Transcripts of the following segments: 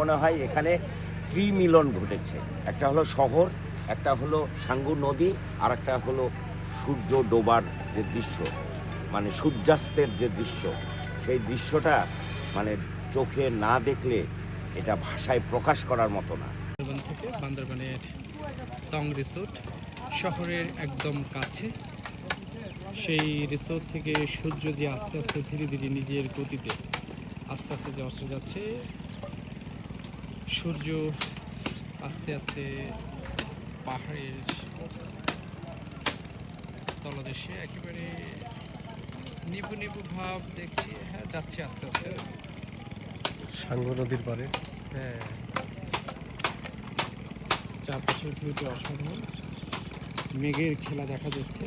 মনে হয় এখানে ত্রিমিলন ঘটেছে। একটা হলো শহর, একটা হলো সাঙ্গু নদী, আর একটা হলো সূর্য ডোবার যে দৃশ্য মানে সূর্যাস্তের যে দৃশ্য। সেই দৃশ্যটা মানে চোখে না দেখলে এটা ভাষায় প্রকাশ করার মতো না। থেকে বান্দরবানের টং রিসোর্ট, শহরের একদম কাছে। সেই রিসোর্ট থেকে সূর্য যে আস্তে আস্তে ধীরে ধীরে নিজের গতিতে আস্তে আস্তে যে অস্ত যাচ্ছে সূর্য আস্তে আস্তে পাহাড়ের তলদেশে একেবারে নিবু নিবু ভাব দেখছি হ্যাঁ যাচ্ছে আস্তে আস্তে। সাঙ্গু নদীর পারে হ্যাঁ। চারপাশের ভিউটি অসাধারণ। মেঘের খেলা দেখা যাচ্ছে।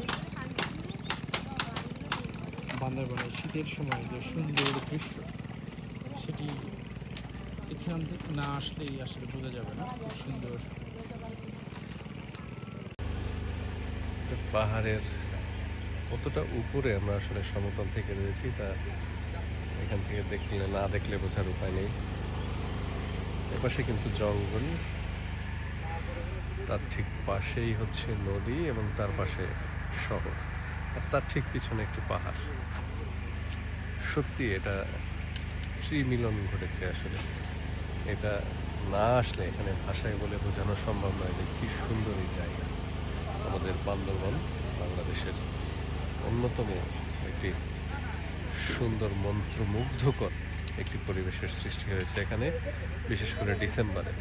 বান্দরবানের শীতের সময় যে সুন্দর দৃশ্য সেটি এখান থেকে না আসলেই আসলে বোঝা যাবে না। খুব সুন্দর। পাহাড়ের কতটা উপরে আমরা আসলে সমতল থেকে রয়েছি তা এখান থেকে দেখলে না দেখলে বোঝার উপায় নেই। এপাশে কিন্তু জঙ্গল। তার ঠিক পাশেই হচ্ছে নদী এবং তার পাশে শহর। আর তার ঠিক পিছনে একটি পাহাড়। সত্যি এটা ত্রিমিলন ঘটেছে আসলে। এটা না আসলে এখানে ভাষায় বলে বোঝানো সম্ভব নয় যে কি সুন্দর এই জায়গা। আমাদের বান্দরবান বাংলাদেশের অন্যতম একটি সুন্দর মন্ত্রমুগ্ধকর একটি পরিবেশের সৃষ্টি হয়েছে এখানে, বিশেষ করে ডিসেম্বরে।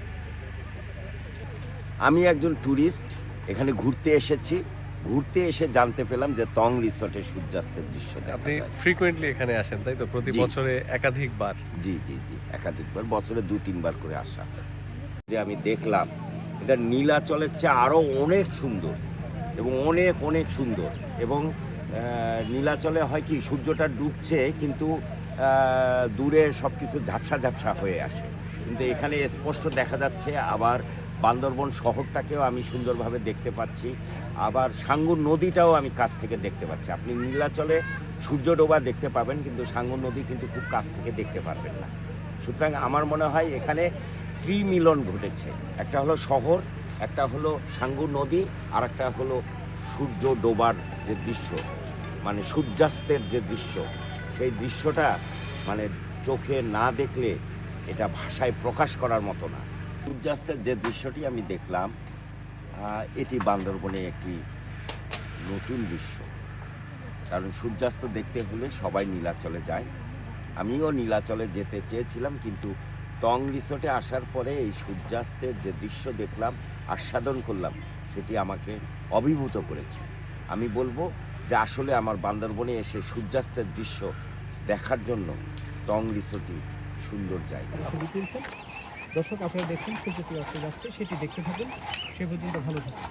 আমি একজন ট্যুরিস্ট এখানে ঘুরতে এসেছি। ঘুরতে এসে জানতে পেলাম যে টং রিসোর্টে সূর্যাস্তের দৃশ্য আপনি। ফ্রিকুয়েন্টলি এখানে আসেন তাই তো? প্রতি বছরে একাধিকবার? জি জি জি একাধিকবার। বছরে দু তিনবার করে আসা যে আমি দেখলাম এটা নীলাচলের চেয়ে আরও অনেক সুন্দর এবং অনেক অনেক সুন্দর এবং নীলাচলে হয় কি সূর্যটা ডুবছে কিন্তু আহ, দূরে সব কিছু ঝাপসা ঝাপসা হয়ে আসে। কিন্তু এখানে স্পষ্ট দেখা যাচ্ছে আবার বান্দরবন শহরটাকেও আমি সুন্দরভাবে দেখতে পাচ্ছি। আবার সাঙ্গু নদীটাও আমি কাছ থেকে দেখতে পাচ্ছি। আপনি নীলাচলে সূর্য ডোবা দেখতে পাবেন, কিন্তু সাঙ্গু নদী কিন্তু খুব কাছ থেকে দেখতে পারবেন না। সুতরাং আমার মনে হয় এখানে ত্রিমিলন ঘটেছে। একটা হলো শহর, একটা হলো সাঙ্গু নদী, আর একটা হলো সূর্য ডোবার যে দৃশ্য মানে সূর্যাস্তের যে দৃশ্য। সেই দৃশ্যটা মানে চোখে না দেখলে এটা ভাষায় প্রকাশ করার মতো না। সূর্যাস্তের যে দৃশ্যটি আমি দেখলাম এটি বান্দরবনে একটি নতুন দৃশ্য। কারণ সূর্যাস্ত দেখতে হলে সবাই নীলাচলে যায়। আমিও নীলাচলে যেতে চেয়েছিলাম, কিন্তু টং রিসোর্টে আসার পরে এই সূর্যাস্তের যে দৃশ্য দেখলাম, আস্বাদন করলাম, সেটি আমাকে অভিভূত করেছে। আমি বলব যে আসলে আমার বান্দরবনে এসে সূর্যাস্তের দৃশ্য দেখার জন্য টং রিসোর্টই সুন্দর জায়গা। ছবি তুলছেন দর্শক, আপনারা দেখছেন সূর্যটি অস্ত যাচ্ছে, সেটি দেখতে থাকুন। সে পর্যন্ত ভালো থাকুন।